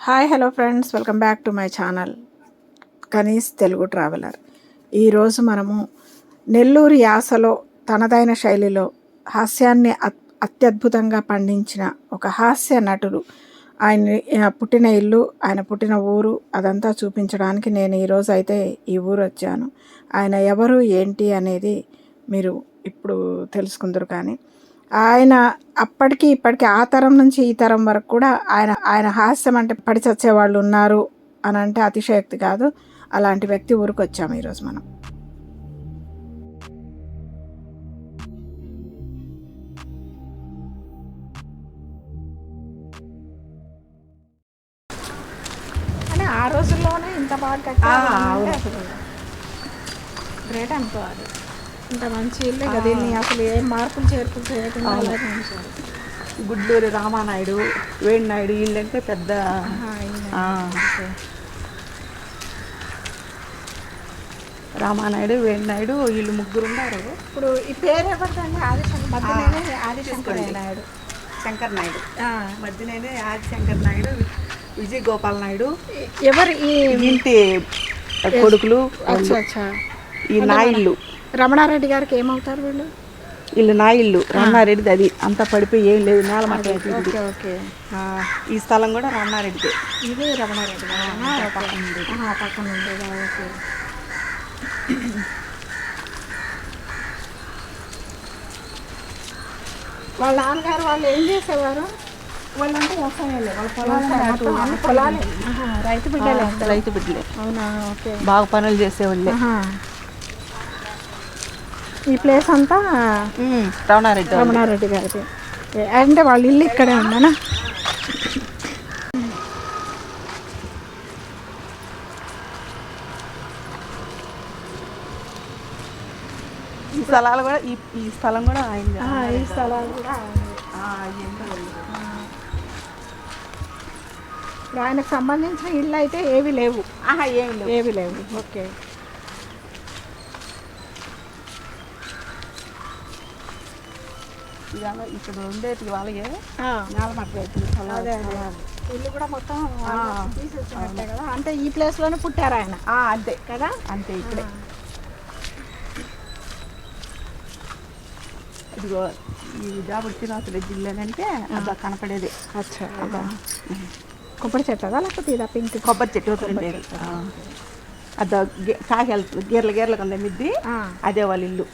Hi hello friends. Welcome back to my channel. Kanees Telugu traveller. ఈరోజు మనము నెల్లూరు యాసలో తనదైన శైలిలో హాస్యాన్ని అత్- అత్యద్భుతంగా పండించిన ఒక హాస్య నటుడు. ఆయన పుట్టిన ఇల్లు ఆయన పుట్టిన ఊరు అదంతా చూపించడానికి నేను ఈరోజు అయితే ఈ ఊరు వచ్చాను. ఆయన ఎవరు ఏంటి అనేది మీరు ఇప్పుడు తెలుసుకుందరు కానీ ఆయన అప్పటికి ఇప్పటికి ఆ తరం నుంచి ఈ తరం వరకు కూడా ఆయన ఆయన హాస్యం అంటే పడి చచ్చే వాళ్ళు ఉన్నారు అని అంటే అతిశయోక్తి కాదు. అలాంటి వ్యక్తి ఊరికి వచ్చాము ఈరోజు మనం. ఆ రోజుల్లోనే ఇంత బాగా గ్రేట్ అనుకోవాలి. ఇంత మంచి ఇల్లు కదా దీన్ని అసలు ఏం మార్పులు చేర్పులు చేయకుండా అలాగే ఉంచారు గుడ్లూరి రామానాయుడు వేణినాయుడు వీళ్ళంటే పెద్ద రామానాయుడు వేణినాయుడు వీళ్ళు ముగ్గురు ఉన్నారు. ఇప్పుడు ఈ పేరు ఎవరిదండి? ఆదిశంకర్ మధ్యలోనే ఆదిశంకర్ నాయుడు. శంకర్ నాయుడు. ఆ, మధ్యనే ఆదిశంకర్ నాయుడు విజయ్ గోపాల్ నాయుడు. ఎవరు ఈ ఇంటి కొడుకులు అచ్చా అచ్చా. ఈ నాయిళ్ళు. రమణారెడ్డి గారికి ఏమవుతారు వీళ్ళు? వీళ్ళు నాయిళ్ళు రమణారెడ్డిది అది. అంతా పడిపోయి ఏం లేదు. నేల ఓకే ఓకే. ఈ స్థలం కూడా రమణారెడ్డిదే. ఇది రమణారెడ్డి పక్కన ఓకే. వాళ్ళ నాన్నగారు వాళ్ళు ఏం చేసేవారు? వాళ్ళంతా వ్యవసాయం వాళ్ళ పొలాలే రైతు బిడ్డలే రైతు బిడ్డలే. అవునా? ఓకే. బాగా పనులు చేసేవాళ్ళే. ఈ ప్లేస్ అంతా రమణారెడ్డి. రమణారెడ్డి గారిది. అంటే వాళ్ళ ఇల్లు ఇక్కడే ఉందనా? ఈ స్థలాలు కూడా ఈ ఈ స్థలం కూడా అయింది ఆ, ఈ స్థలాలు కూడా ఆయనకు సంబంధించిన ఇల్లు అయితే ఏవి లేవు. ఆహా ఏం లేవు. ఏవి లేవు. ఓకే. ఇవాళ ఇక్కడ ఉండేది వాళ్ళకే అదే ఇల్లు కూడా మొత్తం తీసేసినట్టే కదా? అంటే ఈ ప్లేస్లోనే పుట్టారు ఆయన. అంతే. కదా? అంతే ఇక్కడే ఇదిగో ఈ జాబుడు శ్రీనివాసరెడ్డి జిల్లానంటే అబ్బా కనపడేది. అచ్చా. కొబ్బరి చెట్టు కదా లేకపోతే ఇదా పింక్? కొబ్బరి చెట్టు ఉండేది. అదో కాకి గీర్ల గీర్లకు ఉంది మిద్ది అదే వాళ్ళ ఇల్లు.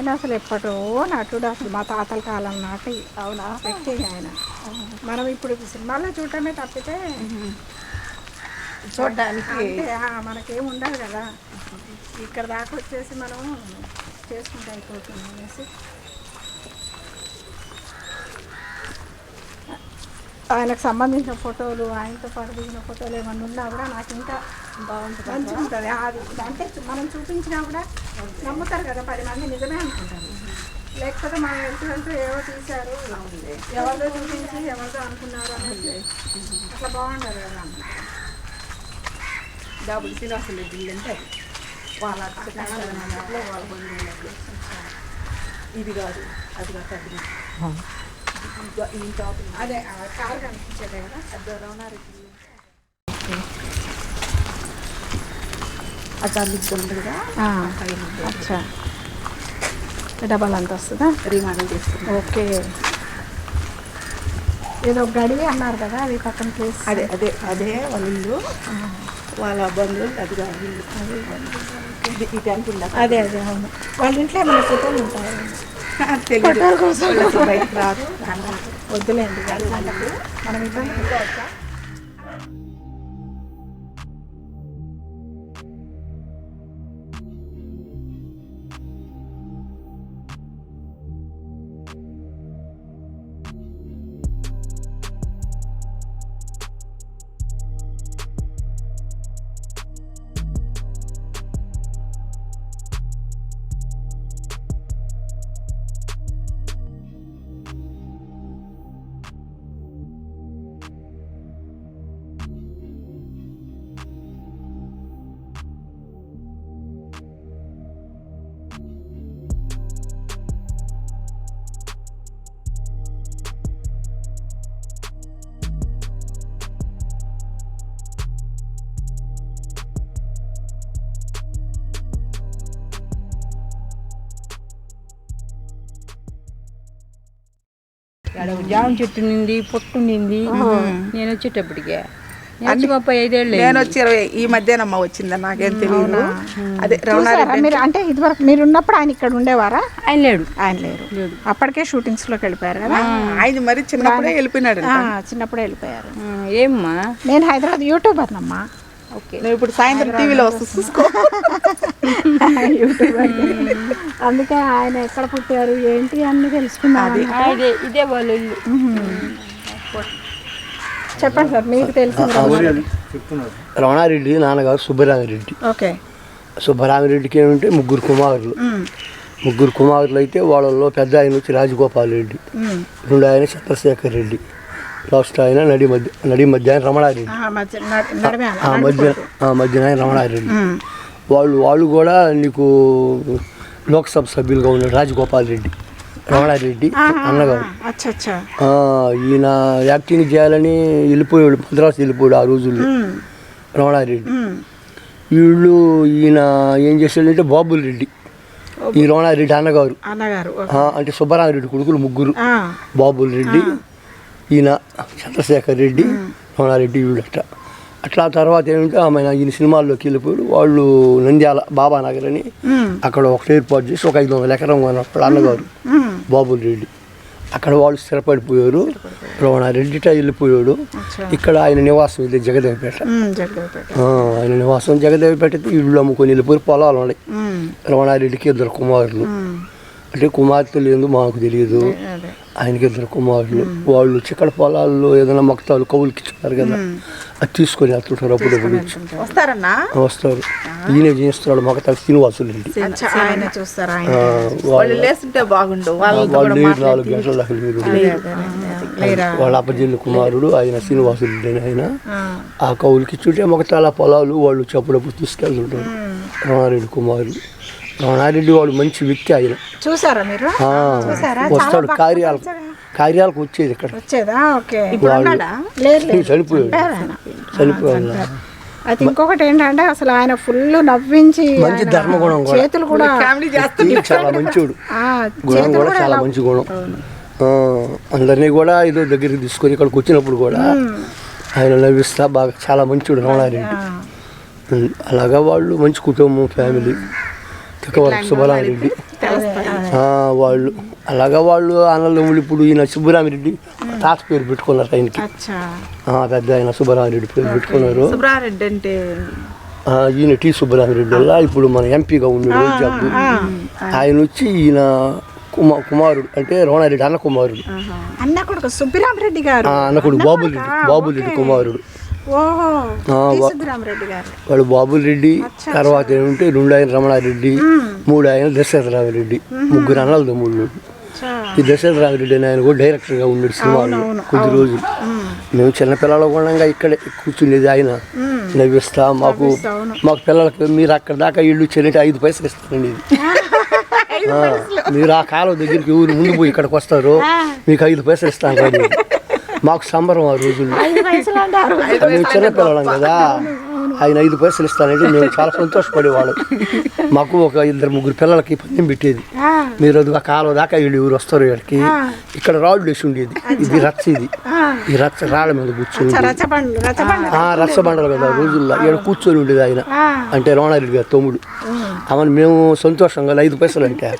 ఆయన అసలు ఎప్పటో నటుడు అసలు మా తాతల కాలం నాటి అవునా? వ్యక్తి ఆయన. మనం ఇప్పుడు సినిమాల్లో చూడటమే తప్పితే చూడడానికి మనకేం ఉండదు కదా. ఇక్కడ దాకా వచ్చేసి మనం చేసుకుంటే అయిపోతుంది అనేసి. ఆయనకు సంబంధించిన ఫోటోలు ఆయనతో పాటు దిగిన ఫోటోలు ఏమన్నా ఉన్నా కూడా నాకు ఇంకా బాగుంటుంది మంచిగా ఉంటుంది అది అంటే మనం చూపించినా కూడా నమ్ముతారు కదా పది మంది నిజమే అనుకుంటారు. లేకపోతే మనం వెళ్తూ ఏవో తీశారు? ఎవరిదో చూపించి ఎవరిదో అనుకున్నారు అనేది అట్లా బాగుండదు కదా ఇల్లు అంటే అది. వాళ్ళ వాళ్ళ ఇది కాదు అది కాదు అది. అదే కారు కనిపించేదే కదా. అదో రమణారెడ్డి ఇల్లు. అది మిద్ది ఉంది కదా పైన ఉంది. అచ్చా. డబల్ అంత వస్తుందా? Remodel okay. ఏదో గడివి అన్నారు కదా అది పక్కన ప్లేస్ అదే అదే అదే వాళ్ళ. ఇల్లు వాళ్ళ బంధువులు అది కాదు ఈ ట్యాంక్ అదే అదే అవును. వాళ్ళ ఇంట్లో ఏమైనా ఫోటోలు ఉంటాయి? తెలియదు బయటకు రాదు వద్దులేండి మనం ఇబ్బంది జామ చెట్టు నింది పొట్టు నింది నేను వచ్చేటప్పటికే. నేను వచ్చి ముప్పై ఐదేళ్ళు నేను వచ్చి ఇరవై ఈ మధ్యాహ్నమ్మ వచ్చిందా? నాకేం తెలియదు అదే రమణారెడ్డి మీరు అంటే ఇదివరకు మీరు ఉన్నప్పుడు ఆయన ఇక్కడ ఉండేవారా? ఆయన లేడు. ఆయన లేరు. అప్పటికే షూటింగ్స్లోకి వెళ్ళిపోయారు కదా? ఆయన మరి చిన్నప్పుడే వెళ్ళిపోయినాడు ఆ, చిన్నప్పుడే వెళ్ళిపోయారు. ఏమ్మా? నేను హైదరాబాద్ యూట్యూబర్ అమ్మా. ఓకే నువ్వు ఇప్పుడు సాయంత్రం టీవీలో వస్తూ చూసుకో. యూట్యూబర్ అందుకే ఆయన ఎక్కడ పుట్టారు ఏంటి అన్ని తెలుసుకున్నాను ఆ, ఇదే వాళ్ళ ఇల్లు. చెప్పండి సార్ మీకు తెలిసింది రమణారెడ్డి నాన్నగారు సుబ్బరామిరెడ్డి. ఓకే. సుబ్బరామిరెడ్డికి ఏమంటే ముగ్గురు కుమారులు. ముగ్గురు కుమారులు అయితే వాళ్ళలో పెద్ద ఆయన వచ్చి రాజగోపాల్ రెడ్డి. రెండు ఆయన చంద్రశేఖర్ రెడ్డి. లాస్ట్ ఆయన నడి మధ్య నడి మధ్య ఆయన రమణారెడ్డి. మధ్య నడ- నడిమే ఆ మధ్య ఆ మధ్యన ఆయన రమణారెడ్డి. వాళ్ళు వాళ్ళు కూడా నీకు లోక్సభ సభ్యులుగా ఉన్నారు రాజగోపాల్ రెడ్డి రమణారెడ్డి అన్నగారు. ఈయన యాక్టింగ్ చేయాలని వెళ్ళిపోయాడు మద్రాసు వెళ్ళిపోయాడు ఆ రోజుల్లో. రమణారెడ్డి వీళ్ళు ఈయన ఏం చేశాడంటే బాబుల్ రెడ్డి ఈ రమణారెడ్డి అన్నగారు. అంటే సుబ్బరామరెడ్డి కొడుకులు ముగ్గురు. బాబుల్ రెడ్డి ఈయన చంద్రశేఖర్ రెడ్డి రమణారెడ్డి వీళ్ళట. అట్లా తర్వాత ఏమంటే ఆమె ఈయన సినిమాల్లోకి వెళ్ళిపోయాడు. వాళ్ళు నంద్యాల బాబానగర్ అని అక్కడ ఒకటి ఏర్పాటు చేసి ఒక ఐదు వందల ఎకరం కొన్నప్పుడు అన్నగారు బాబుల్ రెడ్డి. అక్కడ వాళ్ళు స్థిరపడిపోయారు. రమణారెడ్డిట వెళ్ళిపోయాడు. ఇక్కడ ఆయన నివాసం ఇది జగదేవిపేట. ఆయన నివాసం జగదేవిపేట ఇళ్ళు అమ్ముకొని వెళ్ళిపోయి పొలాలు ఉన్నాయి. రమణారెడ్డికి ఇద్దరు కుమారులు. అంటే కుమార్తెలు ఏందో మాకు తెలియదు ఆయనకి ఇద్దరు కుమారులు. వాళ్ళు చిక్కడ పొలాల్లో ఏదైనా మక్తాలు కవులకి ఇచ్చున్నారు కదా. అది తీసుకొని వెళ్తుంటారు అప్పుడప్పుడు వచ్చి. వస్తారన్నా? వస్తారు. ఈయన చేస్తున్నాడు మగతాలు శ్రీనివాసులు వాళ్ళు లేరు నాలుగు గంటల దాకా లేరు. వాళ్ళ అప్పజిల్లు కుమారుడు ఆయన శ్రీనివాసులు ఆయన. ఆ. కవులకి ఇచ్చుంటే మగతాల పొలాలు వాళ్ళు చెప్పడప్పుడు తీసుకెళ్తుంటారు. రమణారెడ్డి కుమారుడు రమణారెడ్డి వాడు మంచి వ్యక్తి ఆయన. చూసారా మీరు? వస్తాడు కార్యాలకు కార్యాలకు వచ్చేది ఇక్కడ. వచ్చేదా? ఓకే. వాళ్ళు లేదు లేదు. చనిపోయాడు. చనిపోయాడు. అయితే ఇంకొకటి ఏంటంటే అసలు ఆయన ఫుల్ నవ్వించి మంచి ధర్మగుణం కూడా. చేతులు కూడా చాలా మంచోడు. ఆ, గుణం చేతులు కూడా చాలా మంచి గుణం. అందరినీ కూడా ఏదో దగ్గరికి తీసుకొని ఇక్కడికి వచ్చినప్పుడు కూడా ఆయన నవ్విస్తా బాగా చాలా మంచోడు రమణారెడ్డి. అలాగా వాళ్ళు మంచి కుటుంబం ఫ్యామిలీ. సుబ్బరామిరెడ్డి వాళ్ళు అలాగా వాళ్ళు అన్నదమ్ములు ఇప్పుడు ఈయన సుబ్బరామిరెడ్డి తాత పేరు పెట్టుకున్నారు ఆయనకి. పెద్ద ఆయన సుబ్బరామిరెడ్డి పేరు పెట్టుకున్నారు. అంటే ఈయన టి సుబ్బరామిరెడ్డి వల్ల ఇప్పుడు మన ఎంపీగా ఉన్నాడు జబ్బు ఆయన వచ్చి ఈయన కుమా కుమారుడు అంటే రోణారెడ్డి అన్న కుమారుడు అన్న కొడుకు సుబ్బిరామరెడ్డి గారు. అన్న కొడుకు బాబుల్ రెడ్డి బాబుల్ రెడ్డి కుమారుడు. ఓహో ఆ, టి వా- సుబ్బిరామరెడ్డి గారు వాడు బాబుల్ రెడ్డి తర్వాత ఏమంటే రెండు ఆయన రమణారెడ్డి మూడు ఆయన దశరథరామిరెడ్డి ముగ్గురు అన్నల తమ్ముళ్ళు. ఈ దశరథరామిరెడ్డి అని ఆయన కూడా డైరెక్టర్గా ఉన్నాడు సినిమాలో కొద్ది రోజులు. మేము. చిన్నపిల్లలు కూడా ఇక్కడే కూర్చునేది ఆయన. నవ్విస్తా మాకు మాకు పిల్లలకి మీరు అక్కడ దాకా ఇల్లు చెల్లింటే ఐదు పైసలు ఇస్తారండి ఇది. మీరు ఆ కాలం దగ్గరికి ఊరు ముందు పోయి ఇక్కడికి వస్తారు మీకు ఐదు పైసలు ఇస్తాను. మాకు సంబరం ఆ రోజుల్లో. మేము చిన్నపిల్లలం కదా ఆయన ఐదు పైసలు ఇస్తానంటే మేము చాలా సంతోషపడేవాళ్ళం. మాకు ఒక ఇద్దరు ముగ్గురు పిల్లలకి పందెం పెట్టేది. మీరు అది ఆ కాలం దాకా వీళ్ళు ఊరు వస్తారు ఇక్కడికి ఇక్కడ రాళ్ళు వేసి ఉండేది. ఇది రచ్చ ఇది. ఈ రచ్చ రాళ్ళ మీద కూర్చొని రచ్చబండలు కదా రోజుల్లో. ఇక్కడ కూర్చొని ఉండేది ఆయన. అంటే రోణారెడ్డి గారు తమ్ముడు. అవన్నీ మేము సంతోషంగా ఐదు పైసలు అంటే.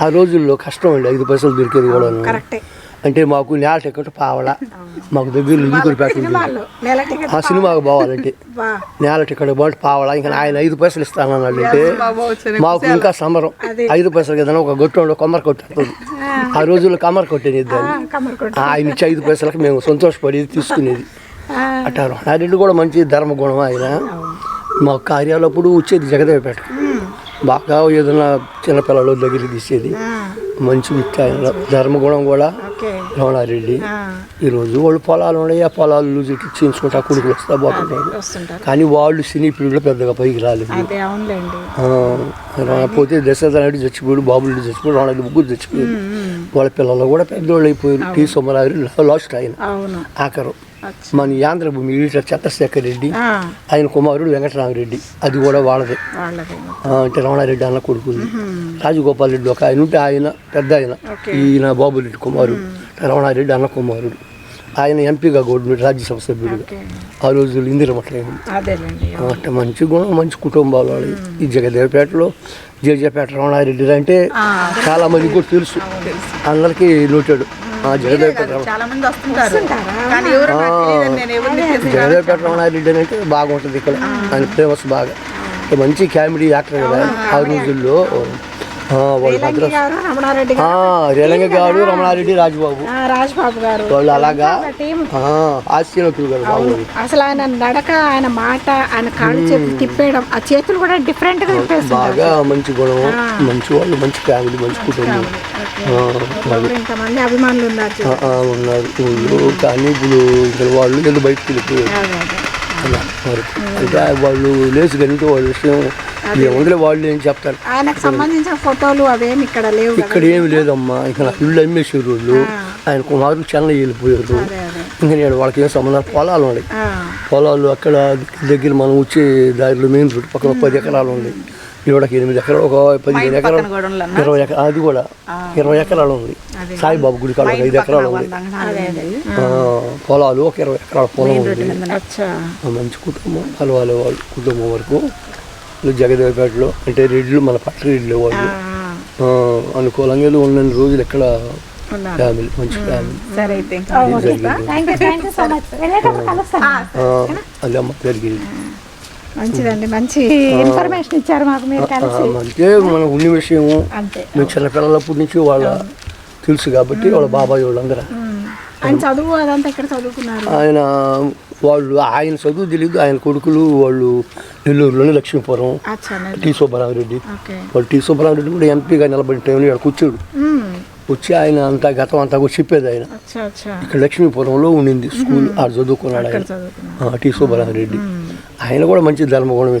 ఆ, రోజుల్లో కష్టం అండి ఐదు పైసలు దొరికేది కూడా కరెక్టే. అంటే మాకు నేల టికెట్ పావల. మాకు దగ్గర నెల టికెట్ ఆ సినిమాకి పోవాలంటే నేల టికెట్ బాగుంటే పావలా. ఇంకా ఆయన ఐదు పైసలు ఇస్తానన్నాడు అంటే మాకు ఇంకా సంబరం. ఐదు పైసలు కదా ఒక గొట్టంలో కొమ్మర కొట్టేస్తుంది ఆ. రోజుల్లో కమ్మర కొట్టేది ఆయన ఇచ్చి ఐదు పైసలకి మేము సంతోషపడేది తీసుకునేది. అట్లా రోణారెడ్డి కూడా మంచి ధర్మగుణం ఆయన. మా కార్యాలప్పుడు వచ్చేది జగదేవపేట. బాగా ఏదైనా చిన్నపిల్లల దగ్గరికి తీసేది. మంచి వ్యక్తి ఆయన ధర్మగుణం కూడా. ఓకే. రోణారెడ్డి ఈరోజు వాళ్ళు పొలాలు ఉన్నాయి ఆ పొలాలు చేయించుకుంటా కొడుకులు వస్తా వస్తుంటారు. కానీ వాళ్ళు సినీ పీరియడ్లో పెద్దగా పైకి రాలేదు. ఆ, పోతే దశరథనాయుడు చచ్చిపోయాడు బాబులు చచ్చిపోయాడు రాణాడు ముగ్గురు చచ్చిపోయాడు వాళ్ళ పిల్లలు కూడా పెద్దోళ్ళు అయిపోయారు. టీ సోమరాజు లాస్ట్ ఆయన. ఆఖరు. మన ఎడిటర్ చంద్రశేఖర్ రెడ్డి ఆయన కుమారుడు వెంకటరామరెడ్డి. అది కూడా వాళ్ళదే. అంటే రమణారెడ్డి అన్న కొడుకులు రాజగోపాల్ రెడ్డి ఒక ఆయన ఉంటే ఆయన పెద్ద ఆయన. ఈయన బాబురెడ్డి కుమారుడు. రమణారెడ్డి అన్న కుమారుడు. ఆయన ఎంపీగా గౌడ్డు రాజ్యసభ సభ్యుడిగా. ఆ రోజులు ఇందిరమట్లే అదేలేండి. అంటే మంచి గుణం మంచి కుటుంబాలు వాళ్ళు ఈ జగదేవపేటలో జగజపేట రమణారెడ్డి అంటే చాలా మందికి కూడా తెలుసు. అందరికీ నోటాడు. చాలా మంది వస్తుంటారు. కానీ ఎవరు నేను జగదేవపేట అంటే బాగుంటుంది ఇక్కడ. ఆయన ఫేమస్ బాగా. మంచి కామెడీ యాక్టర్ కదా ఆ రోజుల్లో. వాళ్ళు రేలంగ గారు రమణారెడ్డి రాజుబాబు. ఆ, రాజ్బాబు గారు. వాళ్ళు అలాగా బాబు. అసలు ఆయన నడక ఆయన మాట ఆయన కాళ్ళు చేతులు తిప్పేయడం ఆ చేతులు కూడా డిఫరెంట్గా బాగా మంచి గుణం. మంచి వాళ్ళు మంచి ఫ్యామిలీ మంచి కుటుంబం. ఇంతమంది అభిమానులు ఉన్నారు ఊళ్ళో కానీ ఇప్పుడు ఇక్కడ వాళ్ళు ఏదో బయటకు వెళ్ళిపోయారు? అంటే వాళ్ళు లేచి కలిగితే వాళ్ళ విషయం ఏముందిలే వాళ్ళు ఏం చెప్తారు? ఆయనకు సంబంధించిన ఫోటోలు అవేమి ఇక్కడ లేవు ఇక్కడ ఏమి లేదమ్మా. ఇక నా ఇల్లు అమ్మేసారు వాళ్ళు ఆయన కుమారులు చెన్నై వెళ్ళిపోయారు ఇంకా నేను వాళ్ళకి ఏం సంబంధం? పొలాలు ఉన్నాయి. పొలాలు అక్కడ దగ్గర మనం వచ్చే దారిలో మెయిన్ రోడ్ పక్కన పది ఎకరాలు ఉన్నాయి. ఇవిడకి ఎనిమిది ఎకరాలు ఒక పదిహేను ఎకరాలు ఇరవై ఎకరాలు అది కూడా ఇరవై ఎకరాలు ఉంది. సాయిబాబు గుడి కాడ ఒక ఐదు ఎకరాలు ఉంది. పొలాలు ఒక ఇరవై ఎకరాల పొలం ఉంది. మంచి కుటుంబం. కలవాలి వాళ్ళు కుటుంబం వరకు. జగదేవపేటలో అంటే రెడ్లు మన పట్ల రెడ్లు వాళ్ళు. అనుకూలంగా ఉన్న రోజులు ఎక్కడ. ఫ్యామిలీ మంచి ఫ్యామిలీ. అది అమ్మ జరిగేది? మంచిదండి మంచి ఇన్ఫర్మేషన్ ఇచ్చారు మాకు మీరు కలిసి. అంటే మనకు ఉన్న విషయము అంతే. మేము చిన్నపిల్లలప్పటి నుంచి వాళ్ళ తెలుసు కాబట్టి వాళ్ళ బాబాయ్ వాళ్ళందరూ. ఆయన చదువు అదంతా ఇక్కడ చదువుకున్నారు? ఆయన వాళ్ళు ఆయన చదువు తెలియదు ఆయన కొడుకులు వాళ్ళు నెల్లూరులోని లక్ష్మీపురం అచ్చా టి సుబ్బరామరెడ్డి వాళ్ళు టి సుబ్బరామరెడ్డి కూడా ఎంపీగా నిలబడిన టైంలో ఇక్కడ కూర్చోడు. వచ్చి ఆయన అంతా గతం అంతా కూడా చెప్పేది ఆయన. ఇక్కడ లక్ష్మీపురంలో ఉండింది స్కూల్ ఆడ చదువుకున్నాడు ఆయన. ఆ, టి సుబ్బరామరెడ్డి ఆయన కూడా మంచి ధర్మగుణం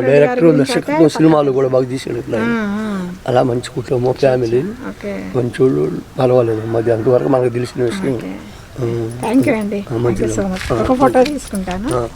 డైరెక్టర్ దర్శకత్వం సినిమాలు కూడా బాగా తీసాడు అలా మంచి కుటుంబం ఫ్యామిలీ. మంచోళ్ళు పర్వాలేదు. మరి అంతవరకు మనకు తెలిసిన విషయం. థ్యాంక్ యూ అండి. మచ్. ఒక ఫోటో తీసుకుంటాను.